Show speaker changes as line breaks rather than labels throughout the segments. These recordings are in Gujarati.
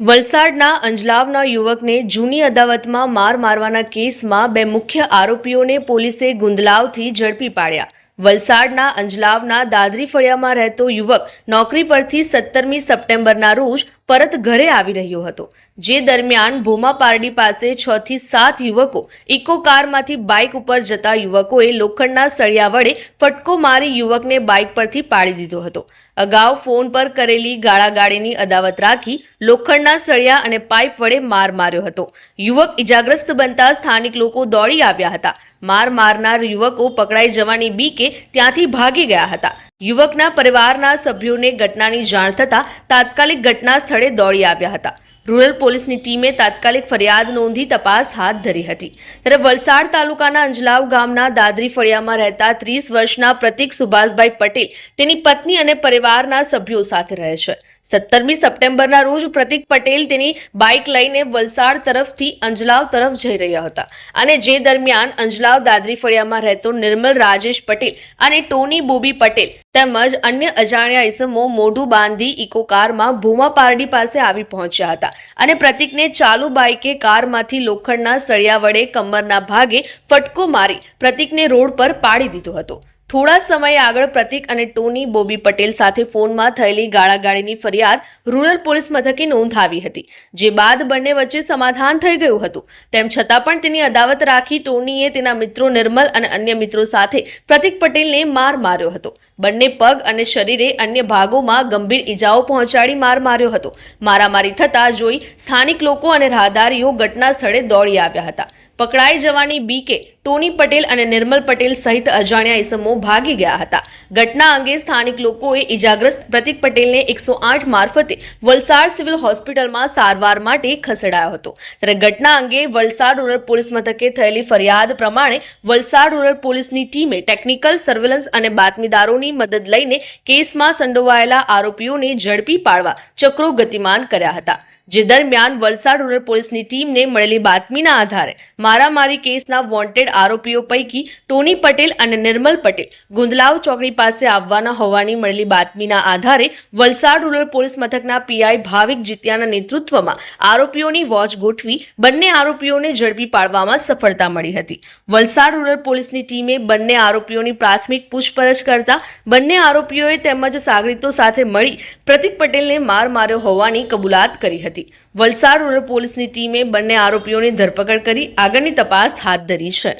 વલસાડના અંજલાવના યુવકને જૂની અદાવતમાં માર મારવાના કેસમાં બે મુખ્ય આરોપીઓને પોલીસે ગુંદલાવથી ઝડપી પાડ્યા. વલસાડના અંજલાવના દાદરી ફળિયામાં રહેતો યુવક નોકરી પરથી સત્તરમી સપ્ટેમ્બરના રોજ પરત ઘરે આવી રહ્યો હતો. જે દરમિયાન ભૂમા પારડી પાસે છ થી સાત યુવકો ઇકો કારમાંથી બાઇક ઉપર જતા યુવકોએ લોખંડના સળિયા વડે ફટકો મારી યુવકને બાઇક પરથી પાડી દીધો હતો. અગાઉ ફોન પર કરેલી ગાળાગાળીની અદાવત રાખી લોખંડના સળિયા અને પાઇપ વડે માર માર્યો હતો. યુવક ઇજાગ્રસ્ત બનતા સ્થાનિક લોકો દોડી આવ્યા હતા. માર મારનાર યુવકો પકડાઈ જવાની બીકે ત્યાંથી ભાગી ગયા હતા. યુવકના પરિવારના સભ્યોને ઘટનાની જાણ થતાં તાત્કાલિક ઘટના સ્થળે દોડી આવ્યા હતા. રૂરલ પોલીસની ટીમે તાત્કાલિક ફરિયાદ નોંધી તપાસ હાથ ધરી હતી. ત્યારે વલસાડ તાલુકાના અંજલાવ ગામના દાદરી ફળિયામાં રહેતા ત્રીસ વર્ષના પ્રતિક સુભાષભાઈ પટેલ તેની પત્ની અને પરિવારના સભ્યો સાથે રહે છે. સત્તરમી સપ્ટેમ્બરના રોજ પ્રતિક પટેલ તેની બાઇક લઈને વલસાડ તરફથી અંજલાવ તરફ જઈ રહ્યા હતા. અને જે દરમિયાન અંજલાવ દાદરી ફળિયામાં રહેતો નિર્મલ રાજેશ પટેલ અને ટોની બોબી પટેલ તેમજ અન્ય અજાણ્યા ઇસમો મોઢું બાંધી ઇકો કારમાં ભૂમા પારડી પાસે આવી પહોંચ્યા હતા અને પ્રતિકને ચાલુ બાઇકે કારમાંથી લોખંડના સળિયા વડે કમરના ભાગે ફટકો મારી પ્રતિકને રોડ પર પાડી દીધો હતો. થોડા સમય આગળ પ્રતિક અને ટોની બોબી પટેલ સાથે ફોનમાં થયેલી ગાળાગાળીની ફરિયાદ રૂરલ પોલીસ મથકે નોંધાવી હતી, જે બાદ બંને વચ્ચે સમાધાન થઈ ગયું હતું. તેમ છતાં પણ તેની અદાવત રાખી ટોનીએ તેના મિત્રો નિર્મલ અને અન્ય મિત્રો સાથે પ્રતિક પટેલને માર માર્યો હતો. બંને પગ અને શરીરે અન્ય ભાગોમાં ગંભીર ઈજાઓ પહોંચાડી માર માર્યો હતો. મારામારી થતાં જોઈ સ્થાનિક લોકો અને રાહદારીઓ ઘટના સ્થળે દોડી આવ્યા હતા. પકડાઈ જવાની બીકે ટોની પટેલ અને નિર્મલ પટેલ સહિત અજાણ્યા ઇસમો ભાગી ગયા હતા. ઘટના અંગે સ્થાનિક લોકોએ ઇજાગ્રસ્ત પ્રતિક પટેલને એકસો આઠ મારફતે વલસાડ સિવિલ હોસ્પિટલમાં સારવાર માટે ખસેડાયો હતો. ત્યારે ઘટના અંગે વલસાડ રૂરલ પોલીસ મથકે થયેલી ફરિયાદ પ્રમાણે વલસાડ રૂરલ પોલીસની ટીમે ટેકનિકલ સર્વેલન્સ અને બાતમીદારોની મદદ લઈને કેસમાં સંડોવાયેલા આરોપીઓને ઝડપી પાડવા ચક્રો ગતિમાન કર્યા હતા. જે દરમિયાન વલસાડ રૂરલ પોલીસની ટીમને મળેલી બાતમીના આધારે મારામારી કેસના વોન્ટેડ આરોપીઓ પૈકી ટોની પટેલ અને નિર્મલ પટેલ ગુંદલાવ ચોકડી પાસે આવવાના હોવાની મળેલી બાતમીના આધારે વલસાડ રૂરલ પોલીસ મથકના પીઆઈ ભાવિક જીત્યાના નેતૃત્વમાં આરોપીઓની વોચ ગોઠવી બંને આરોપીઓને ઝડપી પાડવામાં સફળતા મળી હતી. વલસાડ રૂરલ પોલીસની ટીમે બંને આરોપીઓની પ્રાથમિક પૂછપરછ કરતા બંને આરોપીઓએ તેમજ સાગરીતો સાથે મળી પ્રતિક પટેલને માર માર્યો હોવાની કબૂલાત કરી હતી. વલસાડ રૂરલ પોલીસની ટીમે બંને આરોપીઓની ધરપકડ કરી આગળની તપાસ હાથ ધરી છે.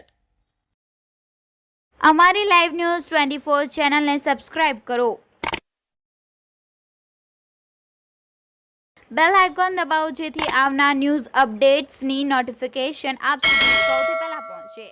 અમારી લાઈવ ન્યૂઝ ટ્વેન્ટી ફોર ચેનલને સબસ્ક્રાઇબ કરો. બેલ આઇકોન દબાવો જેથી આવનાર ન્યૂઝ અપડેટ્સની નોટિફિકેશન આપ સુધી સૌથી પહેલા પહોંચે.